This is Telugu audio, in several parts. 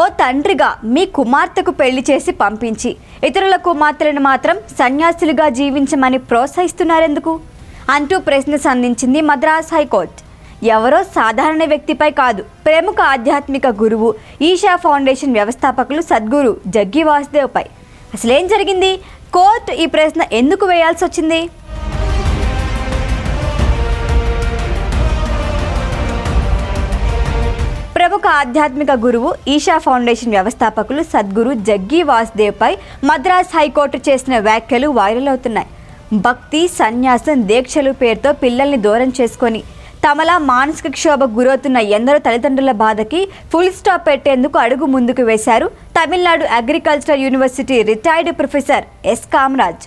ఓ తండ్రిగా మీ కుమార్తెకు పెళ్ళి చేసి పంపించి ఇతరుల కుమార్తెలను మాత్రం సన్యాసులుగా జీవించమని ప్రోత్సహిస్తున్నారెందుకు? అంటూ ప్రశ్న సంధించింది మద్రాస్ హైకోర్టు. ఎవరో సాధారణ వ్యక్తిపై కాదు ప్రముఖ ఆధ్యాత్మిక గురువు ఈషా ఫౌండేషన్ వ్యవస్థాపకులు సద్గురు జగ్గి వాసుదేవ్పై. అసలేం జరిగింది? కోర్టు ఈ ప్రశ్న ఎందుకు వేయాల్సి వచ్చింది ప్రముఖ ఆధ్యాత్మిక గురువు ఈషా ఫౌండేషన్ వ్యవస్థాపకులు సద్గురు జగ్గి వాసుదేవ్పై మద్రాస్ హైకోర్టు చేసిన వ్యాఖ్యలు వైరల్ అవుతున్నాయి. భక్తి సన్యాసం దీక్షలు పేరుతో పిల్లల్ని దూరం చేసుకొని తమలా మానసిక క్షోభ గురవుతున్న ఎందరో తల్లిదండ్రుల బాధకి ఫుల్ స్టాప్ పెట్టేందుకు అడుగు ముందుకు వేశారు Tamil Nadu agricultural university retired professor S Kamaraj.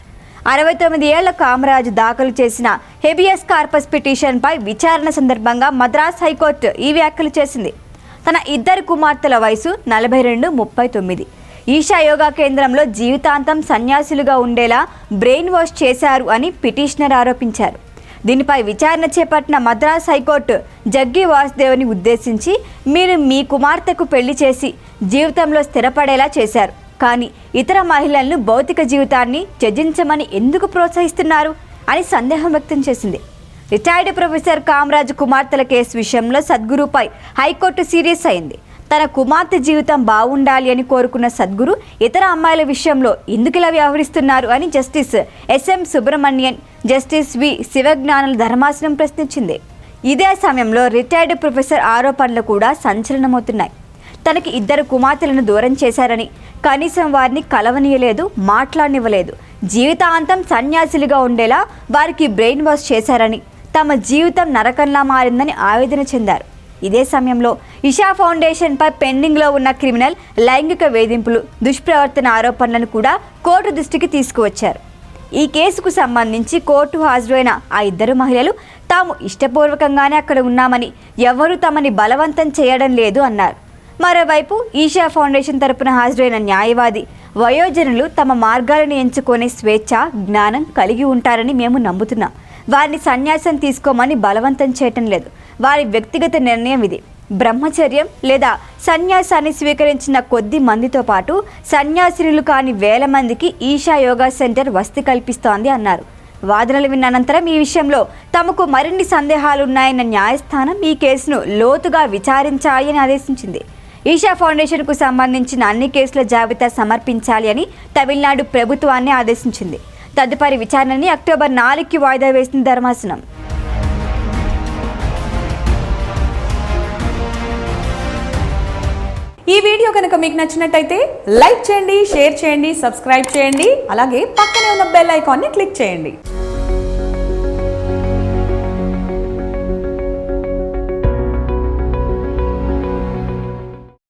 అరవై తొమ్మిది ఏళ్ళ కామరాజ్ దాఖలు చేసిన హెబియస్ కార్పస్ పిటిషన్పై విచారణ సందర్భంగా మద్రాస్ హైకోర్టు ఈ వ్యాఖ్యలు చేసింది. తన ఇద్దరు కుమార్తెల వయసు నలభై రెండు ముప్పై తొమ్మిది. ఈషా యోగా కేంద్రంలో జీవితాంతం సన్యాసులుగా ఉండేలా బ్రెయిన్ వాష్ చేశారు అని పిటిషనర్ ఆరోపించారు. దీనిపై విచారణ చేపట్టిన మద్రాస్ హైకోర్టు జగ్గి వాసుదేవ్ని ఉద్దేశించి మీరు మీ కుమార్తెకు పెళ్ళి చేసి జీవితంలో స్థిరపడేలా చేశారు. కానీ ఇతర మహిళలను భౌతిక జీవితాన్ని త్యజించమని ఎందుకు ప్రోత్సహిస్తున్నారు? అని సందేహం వ్యక్తం చేసింది. రిటైర్డ్ ప్రొఫెసర్ కామరాజ్ కుమార్తెల కేసు విషయంలో సద్గురుపై హైకోర్టు సీరియస్ అయింది. తన కుమార్తె జీవితం బాగుండాలి అని కోరుకున్న సద్గురు ఇతర అమ్మాయిల విషయంలో ఎందుకు ఇలా వ్యవహరిస్తున్నారు అని justice S M Subrahmanyan justice V శివజ్ఞానుల ధర్మాసనం ప్రశ్నించింది. ఇదే సమయంలో రిటైర్డ్ ప్రొఫెసర్ ఆరోపణలు కూడా సంచలనమవుతున్నాయి. తనకి ఇద్దరు కుమార్తెలను దూరం చేశారని కనీసం వారిని కలవనీయలేదు మాట్లాడనివ్వలేదు. జీవితాంతం సన్యాసులుగా ఉండేలా వారికి బ్రెయిన్ వాష్ చేశారని తమ జీవితం నరకంలా మారిందని ఆవేదన చెందారు. ఇదే సమయంలో ఇషా ఫౌండేషన్పై పెండింగ్లో ఉన్న క్రిమినల్ లైంగిక వేధింపులు దుష్ప్రవర్తన ఆరోపణలను కూడా కోర్టు దృష్టికి తీసుకువచ్చారు. ఈ కేసుకు సంబంధించి కోర్టు హాజరైన ఆ ఇద్దరు మహిళలు తాము ఇష్టపూర్వకంగానే అక్కడ ఉన్నామని ఎవరూ తమని బలవంతం చేయడం లేదు అన్నారు. మరోవైపు ఈషా ఫౌండేషన్ తరపున హాజరైన న్యాయవాది వయోజనులు తమ మార్గాలను ఎంచుకునే స్వేచ్ఛ జ్ఞానం కలిగి ఉంటారని మేము నమ్ముతున్నాం. వారిని సన్యాసం తీసుకోమని బలవంతం చేయటం లేదు. వారి వ్యక్తిగత నిర్ణయం ఇది. బ్రహ్మచర్యం లేదా సన్యాసాన్ని స్వీకరించిన కొద్ది మందితో పాటు సన్యాసినులు కాని వేల మందికి ఈషా యోగా సెంటర్ వసతి కల్పిస్తోంది అన్నారు. వాదనలు విన్న అనంతరం ఈ విషయంలో తమకు మరిన్ని సందేహాలున్నాయన్న న్యాయస్థానం ఈ కేసును లోతుగా విచారించాలి అని ఆదేశించింది. ఈషా ఫౌండేషన్కు సంబంధించిన అన్ని కేసుల జాబితా సమర్పించాలి అని తమిళనాడు ప్రభుత్వాన్ని ఆదేశించింది. తదుపరి విచారణని అక్టోబర్ నాలుగుకి వాయిదా వేసింది ధర్మాసనం. ఈ వీడియో కనుక మీకు నచ్చినట్టయితే లైక్ చేయండి షేర్ చేయండి సబ్స్క్రైబ్ చేయండి అలాగే పక్కనే ఉన్న బెల్ ఐకాన్ని క్లిక్ చేయండి.